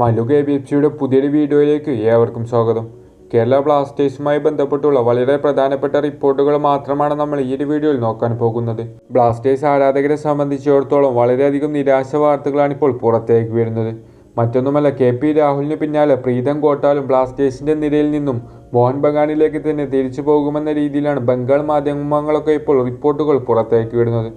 Mallu K B F സിയുടെ പുതിയൊരു വീഡിയോയിലേക്ക് ഏവർക്കും സ്വാഗതം. കേരള ബ്ലാസ്റ്റേഴ്സുമായി ബന്ധപ്പെട്ടുള്ള വളരെ പ്രധാനപ്പെട്ട റിപ്പോർട്ടുകൾ മാത്രമാണ് നമ്മൾ ഈ ഒരു വീഡിയോയിൽ നോക്കാൻ പോകുന്നത്. ബ്ലാസ്റ്റേഴ്സ് ആരാധകരെ സംബന്ധിച്ചിടത്തോളം വളരെയധികം നിരാശ വാർത്തകളാണ് ഇപ്പോൾ പുറത്തേക്ക് വരുന്നത്. മറ്റൊന്നുമല്ല കെ പി രാഹുലിന് പിന്നാലെ പ്രീതം കോട്ടാലും ബ്ലാസ്റ്റേഴ്സിന്റെ നിരയിൽ നിന്നും മോഹൻ ബഗാനിലേക്ക് തന്നെ തിരിച്ചു പോകുമെന്ന രീതിയിലാണ് ബംഗാൾ മാധ്യമങ്ങളൊക്കെ ഇപ്പോൾ റിപ്പോർട്ടുകൾ പുറത്തേക്ക് വിടുന്നത്.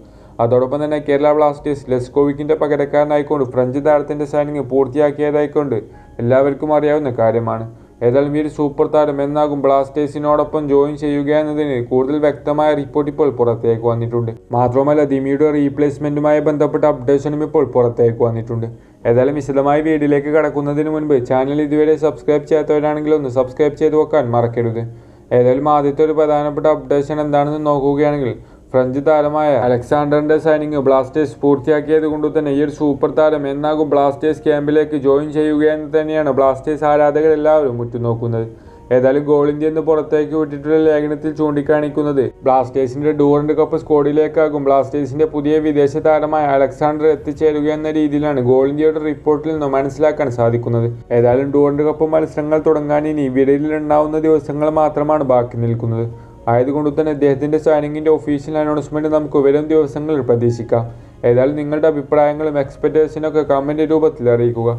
അതോടൊപ്പം തന്നെ കേരള ബ്ലാസ്റ്റേഴ്സ് ലെസ്കോവിക്കിന്റെ പകരക്കാരനായിക്കൊണ്ട് ഫ്രഞ്ച് താരത്തിന്റെ സൈനിങ് പൂർത്തിയാക്കിയതായിക്കൊണ്ട് എല്ലാവർക്കും അറിയാവുന്ന കാര്യമാണ്. ഏതായാലും ഈ ഒരു സൂപ്പർ താരം എന്നാകും ബ്ലാസ്റ്റേഴ്സിനോടൊപ്പം ജോയിൻ ചെയ്യുക എന്നതിന് കൂടുതൽ വ്യക്തമായ റിപ്പോർട്ട് ഇപ്പോൾ പുറത്തേക്ക് വന്നിട്ടുണ്ട്. മാത്രമല്ല ദിമിയുടെ റീപ്ലേസ്മെന്റുമായി ബന്ധപ്പെട്ട അപ്ഡേഷനും ഇപ്പോൾ പുറത്തേക്ക് വന്നിട്ടുണ്ട്. ഏതായാലും വിശദമായ വീഡിയോയിലേക്ക് കടക്കുന്നതിന് മുൻപ് ചാനൽ ഇതുവരെ സബ്സ്ക്രൈബ് ചെയ്യാത്തവരാണെങ്കിൽ ഒന്ന് സബ്സ്ക്രൈബ് ചെയ്ത് വെക്കാൻ മറക്കരുത്. ഏതായാലും ആദ്യത്തെ ഒരു പ്രധാനപ്പെട്ട അപ്ഡേഷൻ എന്താണെന്ന് നോക്കുകയാണെങ്കിൽ ഫ്രഞ്ച് താരമായ അലക്സാണ്ടറിന്റെ സൈനിങ് ബ്ലാസ്റ്റേഴ്സ് പൂർത്തിയാക്കിയത് കൊണ്ട് തന്നെ ഈ ഒരു സൂപ്പർ താരം എന്നാകും ബ്ലാസ്റ്റേഴ്സ് ക്യാമ്പിലേക്ക് ജോയിൻ ചെയ്യുക എന്ന് തന്നെയാണ് ബ്ലാസ്റ്റേഴ്സ് ആരാധകർ എല്ലാവരും ഉറ്റുനോക്കുന്നത്. ഏതായാലും ഗോൾ ഇന്ത്യ എന്ന് പുറത്തേക്ക് വിട്ടിട്ടുള്ള ലേഖനത്തിൽ ചൂണ്ടിക്കാണിക്കുന്നത് ബ്ലാസ്റ്റേഴ്സിന്റെ ഡൂറന്റ് കപ്പ് സ്കോഡിലേക്കാകും ബ്ലാസ്റ്റേഴ്സിന്റെ പുതിയ വിദേശ താരമായ അലക്സാണ്ടർ എത്തിച്ചേരുക എന്ന രീതിയിലാണ് ഗോൾ ഇന്ത്യയുടെ റിപ്പോർട്ടിൽ നിന്ന് മനസ്സിലാക്കാൻ സാധിക്കുന്നത്. ഏതായാലും ഡൂറന്റ് കപ്പ് മത്സരങ്ങൾ തുടങ്ങാൻ ഇനി വിരലിലുണ്ടാവുന്ന ദിവസങ്ങൾ മാത്രമാണ് ബാക്കി നിൽക്കുന്നത്. ആയതുകൊണ്ട് തന്നെ അദ്ദേഹത്തിന്റെ സൈനിങ്ങിന്റെ ഒഫീഷ്യൽ അനൗൺസ്മെന്റ് നമുക്ക് വരും ദിവസങ്ങളിൽ പ്രതീക്ഷിക്കാം. ഏതായാലും നിങ്ങളുടെ അഭിപ്രായങ്ങളും എക്സ്പെക്ടേഷനൊക്കെ കമന്റ് രൂപത്തിൽ അറിയിക്കുക.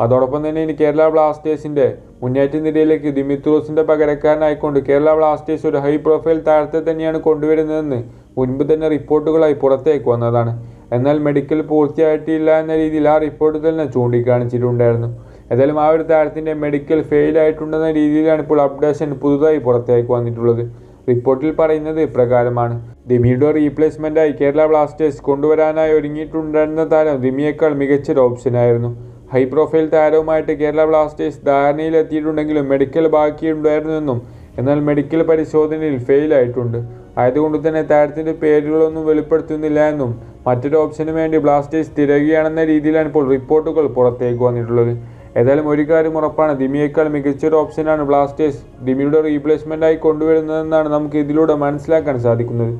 അതോടൊപ്പം തന്നെ ഇനി കേരള ബ്ലാസ്റ്റേഴ്സിന്റെ മുന്നേറ്റ നിരയിലേക്ക് ദിമിത്രോസിന്റെ പകരക്കാരനായിക്കൊണ്ട് കേരള ബ്ലാസ്റ്റേഴ്സ് ഒരു ഹൈ പ്രൊഫൈൽ താരത്തെ തന്നെയാണ് കൊണ്ടുവരുന്നതെന്ന് മുൻപ് തന്നെ റിപ്പോർട്ടുകളായി പുറത്തേക്ക് വന്നതാണ്. എന്നാൽ മെഡിക്കൽ പൂർത്തിയായിട്ടില്ല എന്ന രീതിയിൽ ആ റിപ്പോർട്ട് തന്നെ ചൂണ്ടിക്കാണിച്ചിട്ടുണ്ടായിരുന്നു. ഏതായാലും ആ ഒരു താരത്തിന്റെ മെഡിക്കൽ ഫെയിൽ ആയിട്ടുണ്ടെന്ന രീതിയിലാണ് ഇപ്പോൾ അപ്ഡേഷൻ പുതുതായി പുറത്തേക്ക് വന്നിട്ടുള്ളത്. റിപ്പോർട്ടിൽ പറയുന്നത് ഇപ്രകാരമാണ്. ദിമിയുടെ റീപ്ലേസ്മെന്റായി കേരള ബ്ലാസ്റ്റേഴ്സ് കൊണ്ടുവരാനായി ഒരുങ്ങിയിട്ടുണ്ടെന്ന താരം ദിമിയേക്കാൾ മികച്ചൊരു ഓപ്ഷനായിരുന്നു ഹൈ പ്രൊഫൈൽ താരവുമായിട്ട് കേരള ബ്ലാസ്റ്റേഴ്സ് ധാരണയിലെത്തിയിട്ടുണ്ടെങ്കിലും മെഡിക്കൽ ബാക്കിയുണ്ടായിരുന്നെന്നും എന്നാൽ മെഡിക്കൽ പരിശോധനയിൽ ഫെയിൽ ആയിട്ടുണ്ട്. ആയതുകൊണ്ട് തന്നെ താരത്തിന്റെ പേരുകളൊന്നും വെളിപ്പെടുത്തുന്നില്ല എന്നും മറ്റൊരു ഓപ്ഷന് വേണ്ടി ബ്ലാസ്റ്റേഴ്സ് തിരയുകയാണെന്ന രീതിയിലാണ് ഇപ്പോൾ റിപ്പോർട്ടുകൾ പുറത്തേക്ക് വന്നിട്ടുള്ളത്. ഏതായാലും ഒരു കാര്യം ഉറപ്പാണ്. ദിമിയേക്കാൾ മികച്ചൊരു ഓപ്ഷനാണ് ബ്ലാസ്റ്റേഴ്സ് ദിമിയുടെ റീപ്ലേസ്മെന്റ് ആയി കൊണ്ടുവരുന്നതെന്നാണ് നമുക്ക് ഇതിലൂടെ മനസ്സിലാക്കാൻ സാധിക്കുന്നത്.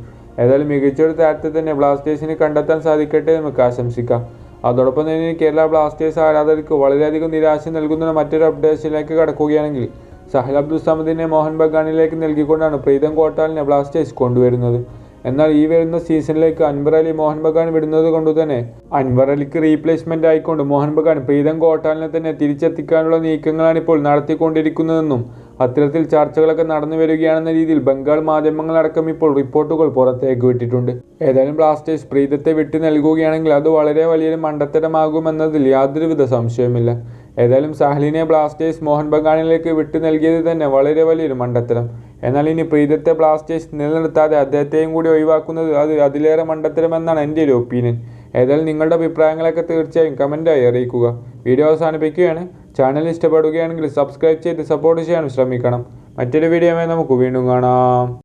ഏതായാലും മികച്ചൊരു താരത്തെ തന്നെ ബ്ലാസ്റ്റേഴ്സിന് കണ്ടെത്താൻ സാധിക്കട്ടെ നമുക്ക് ആശംസിക്കാം. അതോടൊപ്പം തന്നെ കേരള ബ്ലാസ്റ്റേഴ്സ് ആരാധകർക്ക് വളരെയധികം നിരാശ നൽകുന്ന മറ്റൊരു അപ്ഡേഷനിലേക്ക് കടക്കുകയാണെങ്കിൽ സഹൽ അബ്ദുൽ സമദിനെ മോഹൻ ബഗാനിലേക്ക് നൽകിക്കൊണ്ടാണ് പ്രീതം കോട്ടാലിനെ ബ്ലാസ്റ്റേഴ്സ് കൊണ്ടുവരുന്നത്. എന്നാൽ ഈ വരുന്ന സീസണിലേക്ക് അൻവർ അലി മോഹൻ ബഗാൻ വിടുന്നത് കൊണ്ട് തന്നെ അൻവർ അലിക്ക് റീപ്ലേസ്മെന്റ് ആയിക്കൊണ്ട് മോഹൻ ബഗാൻ പ്രീതം കോട്ടാലിനെ തന്നെ തിരിച്ചെത്തിക്കാനുള്ള നീക്കങ്ങളാണ് ഇപ്പോൾ നടത്തിക്കൊണ്ടിരിക്കുന്നതെന്നും അത്തരത്തിൽ ചർച്ചകളൊക്കെ നടന്നു വരികയാണെന്ന രീതിയിൽ ബംഗാൾ മാധ്യമങ്ങളടക്കം ഇപ്പോൾ റിപ്പോർട്ടുകൾ പുറത്തേക്ക് വിട്ടിട്ടുണ്ട്. ഏതായാലും ബ്ലാസ്റ്റേഴ്സ് പ്രീതത്തെ വിട്ടു നൽകുകയാണെങ്കിൽ അത് വളരെ വലിയൊരു മണ്ടത്തരമാകുമെന്നതിൽ യാതൊരുവിധ സംശയവുമില്ല. ഏതായാലും സാഹ്ലിനെ ബ്ലാസ്റ്റേഴ്സ് മോഹൻ ബഗാനിലേക്ക് വിട്ടു നൽകിയത് തന്നെ വളരെ വലിയൊരു മണ്ടത്തരം. എന്നാൽ ഇനി പ്രീതത്തെ ബ്ലാസ്റ്റേഴ്സ് നിലനിർത്താതെ അദ്ദേഹത്തെയും കൂടി ഒഴിവാക്കുന്നത് അത് അതിലേറെ മണ്ടത്തരമെന്നാണ് എന്റെ ഒരു ഒപ്പീനിയൻ ഏതായാലും നിങ്ങളുടെ അഭിപ്രായങ്ങളൊക്കെ തീർച്ചയായും കമന്റായി അറിയിക്കുക. വീഡിയോ അവസാനിപ്പിക്കുകയാണ്. ചാനൽ ഇഷ്ടപ്പെടുകയാണെങ്കിൽ സബ്സ്ക്രൈബ് ചെയ്ത് സപ്പോർട്ട് ചെയ്യാൻ ശ്രമിക്കണം. മറ്റൊരു വീഡിയോയുമായി നമുക്ക് വീണ്ടും കാണാം.